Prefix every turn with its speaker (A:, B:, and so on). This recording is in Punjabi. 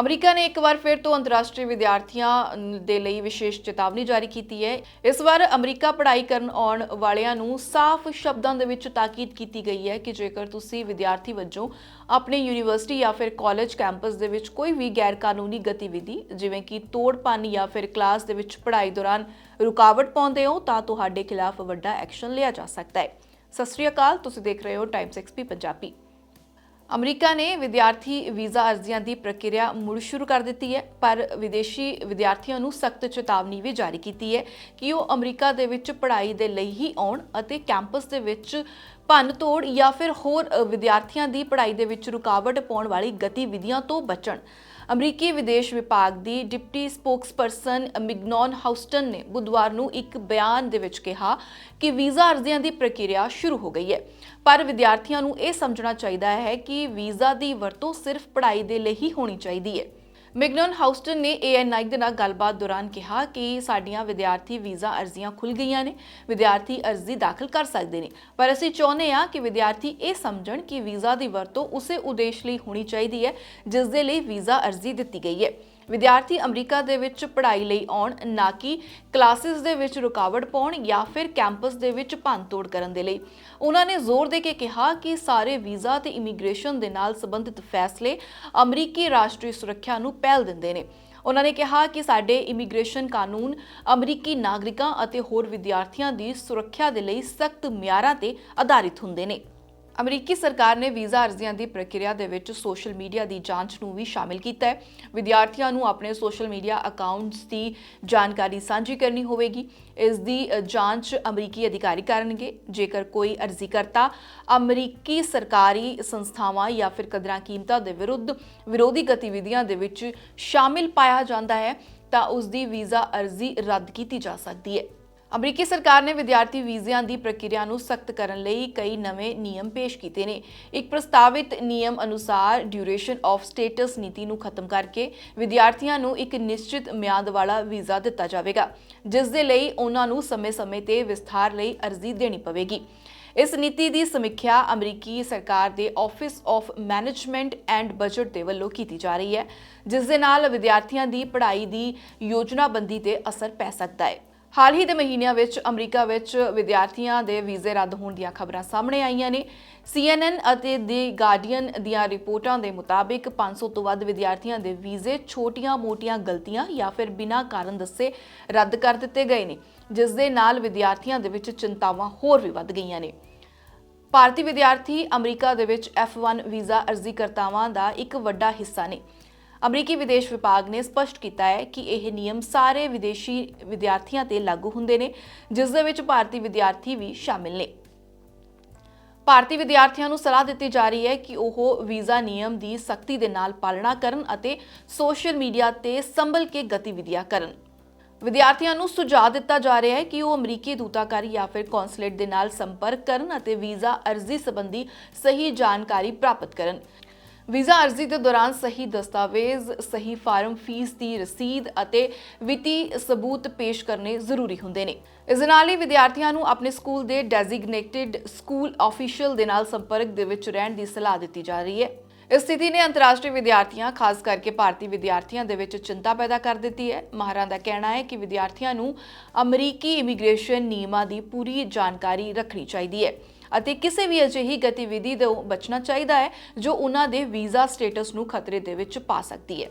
A: ਅਮਰੀਕਾ ਨੇ ਇੱਕ ਵਾਰ ਫਿਰ ਤੋਂ ਅੰਤਰਰਾਸ਼ਟਰੀ ਵਿਦਿਆਰਥੀਆਂ ਦੇ ਲਈ ਵਿਸ਼ੇਸ਼ ਚੇਤਾਵਨੀ ਜਾਰੀ ਕੀਤੀ ਹੈ। ਇਸ ਵਾਰ ਅਮਰੀਕਾ ਪੜ੍ਹਾਈ ਕਰਨ ਆਉਣ ਵਾਲਿਆਂ ਨੂੰ ਸਾਫ਼ ਸ਼ਬਦਾਂ ਦੇ ਵਿੱਚ ਤਾਕੀਦ ਕੀਤੀ ਗਈ ਹੈ ਕਿ ਜੇਕਰ ਤੁਸੀਂ ਵਿਦਿਆਰਥੀ ਵਜੋਂ ਆਪਣੇ ਯੂਨੀਵਰਸਿਟੀ ਜਾਂ ਫਿਰ ਕਾਲਜ ਕੈਂਪਸ ਦੇ ਵਿੱਚ ਕੋਈ ਵੀ ਗੈਰ ਕਾਨੂੰਨੀ ਗਤੀਵਿਧੀ, ਜਿਵੇਂ ਕਿ ਤੋੜ ਭੰਨ ਜਾਂ ਫਿਰ ਕਲਾਸ ਦੇ ਵਿੱਚ ਪੜ੍ਹਾਈ ਦੌਰਾਨ ਰੁਕਾਵਟ ਪਾਉਂਦੇ ਹੋ, ਤਾਂ ਤੁਹਾਡੇ ਖਿਲਾਫ ਵੱਡਾ ਐਕਸ਼ਨ ਲਿਆ ਜਾ ਸਕਦਾ ਹੈ। ਸਤਿ ਸ਼੍ਰੀ ਅਕਾਲ, ਤੁਸੀਂ ਦੇਖ ਰਹੇ ਹੋ ਟਾਈਮਸ ਐਕਸਪੀ ਪੰਜਾਬੀ। ਅਮਰੀਕਾ ਨੇ ਵਿਦਿਆਰਥੀ ਵੀਜ਼ਾ ਅਰਜ਼ੀਆਂ ਦੀ ਪ੍ਰਕਿਰਿਆ ਮੁੜ ਸ਼ੁਰੂ ਕਰ ਦਿੱਤੀ ਹੈ, ਪਰ ਵਿਦੇਸ਼ੀ ਵਿਦਿਆਰਥੀਆਂ ਨੂੰ ਸਖਤ ਚੇਤਾਵਨੀ ਵੀ ਜਾਰੀ ਕੀਤੀ ਹੈ ਕਿ ਉਹ ਅਮਰੀਕਾ ਦੇ ਵਿੱਚ ਪੜ੍ਹਾਈ ਦੇ ਲਈ ਹੀ ਆਉਣ ਅਤੇ ਕੈਂਪਸ ਦੇ ਵਿੱਚ ਭੰਨ ਤੋੜ ਜਾਂ ਫਿਰ ਹੋਰ ਵਿਦਿਆਰਥੀਆਂ ਦੀ ਪੜ੍ਹਾਈ ਦੇ ਵਿੱਚ ਰੁਕਾਵਟ ਪਾਉਣ ਵਾਲੀ ਗਤੀਵਿਧੀਆਂ ਤੋਂ ਬਚਣ। ਅਮਰੀਕੀ ਵਿਦੇਸ਼ ਵਿਭਾਗ ਦੀ ਡਿਪਟੀ ਸਪੋਕਸਪਰਸਨ ਮਿਗਨੌਨ ਹਾਊਸਟਨ ਨੇ ਬੁੱਧਵਾਰ ਨੂੰ ਇੱਕ ਬਿਆਨ ਦੇ ਵਿੱਚ ਕਿਹਾ ਕਿ ਵੀਜ਼ਾ ਅਰਜ਼ੀਆਂ ਦੀ ਪ੍ਰਕਿਰਿਆ ਸ਼ੁਰੂ ਹੋ ਗਈ ਹੈ। ਪਰ ਵਿਦਿਆਰਥੀਆਂ ਨੂੰ ਇਹ ਸਮਝਣਾ ਚਾਹੀਦਾ ਹੈ ਕਿ ਵੀਜ਼ਾ ਦੀ ਵਰਤੋਂ ਸਿਰਫ ਪੜ੍ਹਾਈ ਦੇ ਲਈ ਹੀ ਹੋਣੀ ਚਾਹੀਦੀ ਹੈ। ਮਿਗਨਨ ਹਾਊਸਟਨ ਨੇ ਏਐਨਆਈ ਦੇ ਨਾਲ ਗੱਲਬਾਤ ਦੌਰਾਨ ਕਿਹਾ ਕਿ ਸਾਡੀਆਂ ਵਿਦਿਆਰਥੀ ਵੀਜ਼ਾ ਅਰਜ਼ੀਆਂ ਖੁੱਲ ਗਈਆਂ ਨੇ, ਵਿਦਿਆਰਥੀ ਅਰਜ਼ੀ ਦਾਖਲ ਕਰ ਸਕਦੇ ਨੇ। ਪਰ ਅਸੀਂ ਚਾਹੁੰਦੇ ਹਾਂ ਕਿ ਵਿਦਿਆਰਥੀ ਇਹ ਸਮਝਣ ਕਿ ਵੀਜ਼ਾ ਦੀ ਵਰਤੋਂ ਉਸੇ ਉਦੇਸ਼ ਲਈ ਹੋਣੀ ਚਾਹੀਦੀ ਹੈ, ਜਿਸ ਦੇ ਲਈ ਵੀਜ਼ਾ ਅਰਜ਼ੀ ਦਿੱਤੀ ਗਈ ਹੈ। ਵਿਦਿਆਰਥੀ ਅਮਰੀਕਾ ਦੇ ਵਿੱਚ ਪੜ੍ਹਾਈ ਲਈ ਆਉਣ, ਨਾ ਕਿ ਕਲਾਸਿਸ ਦੇ ਵਿੱਚ ਰੁਕਾਵਟ ਪਾਉਣ ਜਾਂ ਫਿਰ ਕੈਂਪਸ ਦੇ ਵਿੱਚ ਭੰਨਤੋੜ ਕਰਨ ਦੇ ਲਈ। ਉਹਨਾਂ ਨੇ ਜ਼ੋਰ ਦੇ ਕੇ ਕਿਹਾ ਕਿ ਸਾਰੇ ਵੀਜ਼ਾ ਤੇ ਇਮੀਗ੍ਰੇਸ਼ਨ ਦੇ ਨਾਲ ਸੰਬੰਧਿਤ ਫੈਸਲੇ ਅਮਰੀਕੀ ਰਾਸ਼ਟਰੀ ਸੁਰੱਖਿਆ ਨੂੰ ਪਹਿਲ ਦਿੰਦੇ ਨੇ। ਉਹਨਾਂ ਨੇ ਕਿਹਾ ਕਿ ਸਾਡੇ ਇਮੀਗ੍ਰੇਸ਼ਨ ਕਾਨੂੰਨ ਅਮਰੀਕੀ ਨਾਗਰਿਕਾਂ ਅਤੇ ਹੋਰ ਵਿਦਿਆਰਥੀਆਂ ਦੀ ਸੁਰੱਖਿਆ ਦੇ ਲਈ ਸਖਤ ਮਿਆਰਾਂ ਤੇ ਆਧਾਰਿਤ ਹੁੰਦੇ ਨੇ। ਅਮਰੀਕੀ ਸਰਕਾਰ ਨੇ ਵੀਜ਼ਾ ਅਰਜ਼ੀਆਂ ਦੀ ਪ੍ਰਕਿਰਿਆ ਦੇ ਵਿੱਚ ਸੋਸ਼ਲ ਮੀਡੀਆ ਦੀ ਜਾਂਚ ਨੂੰ ਵੀ ਸ਼ਾਮਿਲ ਕੀਤਾ ਹੈ। ਵਿਦਿਆਰਥੀਆਂ ਨੂੰ ਆਪਣੇ ਸੋਸ਼ਲ ਮੀਡੀਆ ਅਕਾਊਂਟਸ ਦੀ ਜਾਣਕਾਰੀ ਸਾਂਝੀ ਕਰਨੀ ਹੋਵੇਗੀ। ਇਸ ਦੀ ਜਾਂਚ ਅਮਰੀਕੀ ਅਧਿਕਾਰੀ ਕਰਨਗੇ। ਜੇਕਰ ਕੋਈ ਅਰਜ਼ੀਕਰਤਾ ਅਮਰੀਕੀ ਸਰਕਾਰੀ ਸੰਸਥਾਵਾਂ ਜਾਂ ਫਿਰ ਕਦਰਾਂ ਕੀਮਤਾਂ ਦੇ ਵਿਰੁੱਧ ਵਿਰੋਧੀ ਗਤੀਵਿਧੀਆਂ ਦੇ ਵਿੱਚ ਸ਼ਾਮਿਲ ਪਾਇਆ ਜਾਂਦਾ ਹੈ, ਤਾਂ ਉਸ ਦੀ ਵੀਜ਼ਾ ਅਰਜ਼ੀ ਰੱਦ ਕੀਤੀ ਜਾ ਸਕਦੀ ਹੈ। ਅਮਰੀਕੀ ਸਰਕਾਰ ਨੇ ਵਿਦਿਆਰਥੀ ਵੀਜ਼ਿਆਂ ਦੀ ਪ੍ਰਕਿਰਿਆ ਨੂੰ ਸਖਤ ਕਰਨ ਲਈ ਕਈ ਨਵੇਂ ਨਿਯਮ ਪੇਸ਼ ਕੀਤੇ ਨੇ। ਇੱਕ ਪ੍ਰਸਤਾਵਿਤ ਨਿਯਮ ਅਨੁਸਾਰ ਡਿਊਰੇਸ਼ਨ ਆਫ ਸਟੇਟਸ ਨੀਤੀ ਨੂੰ ਖਤਮ ਕਰਕੇ ਵਿਦਿਆਰਥੀਆਂ ਨੂੰ ਇੱਕ ਨਿਸ਼ਚਿਤ ਮਿਆਦ ਵਾਲਾ ਵੀਜ਼ਾ ਦਿੱਤਾ ਜਾਵੇਗਾ, ਜਿਸ ਦੇ ਲਈ ਉਹਨਾਂ ਨੂੰ ਸਮੇਂ-ਸਮੇਂ ਤੇ ਵਿਸਥਾਰ ਲਈ ਅਰਜ਼ੀ ਦੇਣੀ ਪਵੇਗੀ। ਇਸ ਨੀਤੀ ਦੀ ਸਮੀਖਿਆ ਅਮਰੀਕੀ ਸਰਕਾਰ ਦੇ office of management and budget ਦੇ ਵੱਲੋਂ ਕੀਤੀ ਜਾ ਰਹੀ ਹੈ, ਜਿਸ ਦੇ ਨਾਲ ਵਿਦਿਆਰਥੀਆਂ ਦੀ ਪੜ੍ਹਾਈ ਦੀ ਯੋਜਨਾਬੰਦੀ ਤੇ ਅਸਰ ਪੈ ਸਕਦਾ ਹੈ। ਹਾਲ ਹੀ ਦੇ ਮਹੀਨਿਆਂ ਵਿੱਚ ਅਮਰੀਕਾ ਵਿੱਚ ਵਿਦਿਆਰਥੀਆਂ ਦੇ ਵੀਜ਼ੇ ਰੱਦ ਹੋਣ ਦੀਆਂ ਖਬਰਾਂ ਸਾਹਮਣੇ ਆਈਆਂ ਨੇ। CNN ਅਤੇ ਦੀ ਗਾਰਡੀਅਨ ਦੀਆਂ ਰਿਪੋਰਟਾਂ ਦੇ ਮੁਤਾਬਿਕ 500 ਤੋਂ ਵੱਧ ਵਿਦਿਆਰਥੀਆਂ ਦੇ ਵੀਜ਼ੇ ਛੋਟੀਆਂ-ਮੋਟੀਆਂ ਗਲਤੀਆਂ ਜਾਂ ਫਿਰ ਬਿਨਾਂ ਕਾਰਨ ਦੱਸੇ ਰੱਦ ਕਰ ਦਿੱਤੇ ਗਏ ਨੇ, ਜਿਸ ਦੇ ਨਾਲ ਵਿਦਿਆਰਥੀਆਂ ਦੇ ਵਿੱਚ ਚਿੰਤਾਵਾਂ ਹੋਰ ਵੀ ਵੱਧ ਗਈਆਂ ਨੇ। ਭਾਰਤੀ ਵਿਦਿਆਰਥੀ ਅਮਰੀਕਾ ਦੇ ਵਿੱਚ F1 ਵੀਜ਼ਾ ਅਰਜ਼ੀਕਰਤਾਵਾਂ ਦਾ ਇੱਕ ਵੱਡਾ ਹਿੱਸਾ ਨੇ। ਅਮਰੀਕੀ ਵਿਦੇਸ਼ ਵਿਭਾਗ ਨੇ ਸਪਸ਼ਟ ਕੀਤਾ ਹੈ ਕਿ ਇਹ ਨਿਯਮ ਸਾਰੇ ਵਿਦੇਸ਼ੀ ਵਿਦਿਆਰਥੀਆਂ ਤੇ ਲਾਗੂ ਹੁੰਦੇ ਨੇ, ਜਿਸ ਦੇ ਵਿੱਚ ਭਾਰਤੀ ਵਿਦਿਆਰਥੀ ਵੀ ਸ਼ਾਮਿਲ ਨੇ। ਭਾਰਤੀ ਵਿਦਿਆਰਥੀਆਂ ਨੂੰ ਸਲਾਹ ਦਿੱਤੀ ਜਾ ਰਹੀ ਹੈ ਕਿ ਉਹ ਵੀਜ਼ਾ ਨਿਯਮ ਦੀ ਸਖਤੀ ਦੇ ਨਾਲ ਪਾਲਣਾ ਕਰਨ ਅਤੇ ਸੋਸ਼ਲ ਮੀਡੀਆ ਤੇ ਸੰਭਲ ਕੇ ਗਤੀਵਿਧੀਆਂ ਕਰਨ। ਵਿਦਿਆਰਥੀਆਂ ਨੂੰ ਸੁਝਾਅ ਦਿੱਤਾ ਜਾ ਰਿਹਾ ਹੈ ਕਿ ਉਹ ਅਮਰੀਕੀ ਦੂਤਾਕਾਰੀ ਜਾਂ ਫਿਰ ਕੌਂਸੂਲੇਟ ਦੇ ਨਾਲ ਸੰਪਰਕ ਕਰਨ ਅਤੇ ਵੀਜ਼ਾ ਅਰਜ਼ੀ ਸੰਬੰਧੀ ਸਹੀ ਜਾਣਕਾਰੀ ਪ੍ਰਾਪਤ ਕਰਨ। ਵੀਜ਼ਾ ਅਰਜ਼ੀ ਦੇ ਦੌਰਾਨ ਸਹੀ ਦਸਤਾਵੇਜ਼, ਸਹੀ ਫਾਰਮ, ਫੀਸ ਦੀ ਰਸੀਦ ਅਤੇ ਵਿੱਤੀ ਸਬੂਤ ਪੇਸ਼ ਕਰਨੇ ਜ਼ਰੂਰੀ ਹੁੰਦੇ ਨੇ। ਇਸ ਨਾਲ ਹੀ ਵਿਦਿਆਰਥੀਆਂ ਨੂੰ ਆਪਣੇ ਸਕੂਲ ਦੇ ਡੈਜ਼ਿਗਨੇਟਿਡ ਸਕੂਲ ਆਫੀਸ਼ੀਅਲ ਦੇ ਨਾਲ ਸੰਪਰਕ ਦੇ ਵਿੱਚ ਰਹਿਣ ਦੀ ਸਲਾਹ ਦਿੱਤੀ ਜਾ ਰਹੀ ਹੈ। ਇਸ ਸਥਿਤੀ ਨੇ ਅੰਤਰਰਾਸ਼ਟਰੀ ਵਿਦਿਆਰਥੀਆਂ, ਖਾਸ ਕਰਕੇ ਭਾਰਤੀ ਵਿਦਿਆਰਥੀਆਂ ਦੇ ਵਿੱਚ ਚਿੰਤਾ ਪੈਦਾ ਕਰ ਦਿੱਤੀ ਹੈ। ਮਾਹਰਾਂ ਦਾ ਕਹਿਣਾ ਹੈ ਕਿ ਵਿਦਿਆਰਥੀਆਂ ਨੂੰ ਅਮਰੀਕੀ ਇਮੀਗ੍ਰੇਸ਼ਨ ਨਿਯਮਾਂ ਦੀ ਪੂਰੀ ਜਾਣਕਾਰੀ ਰੱਖਣੀ ਚਾਹੀਦੀ ਹੈ। ਅਤੇ ਕਿਸੇ ਵੀ ਅਜਿਹੀ ਗਤੀਵਿਧੀ ਤੋਂ ਬਚਣਾ ਚਾਹੀਦਾ ਹੈ ਜੋ ਉਹਨਾਂ ਦੇ ਵੀਜ਼ਾ ਸਟੇਟਸ ਨੂੰ ਖਤਰੇ ਦੇ ਵਿੱਚ ਪਾ ਸਕਦੀ ਹੈ।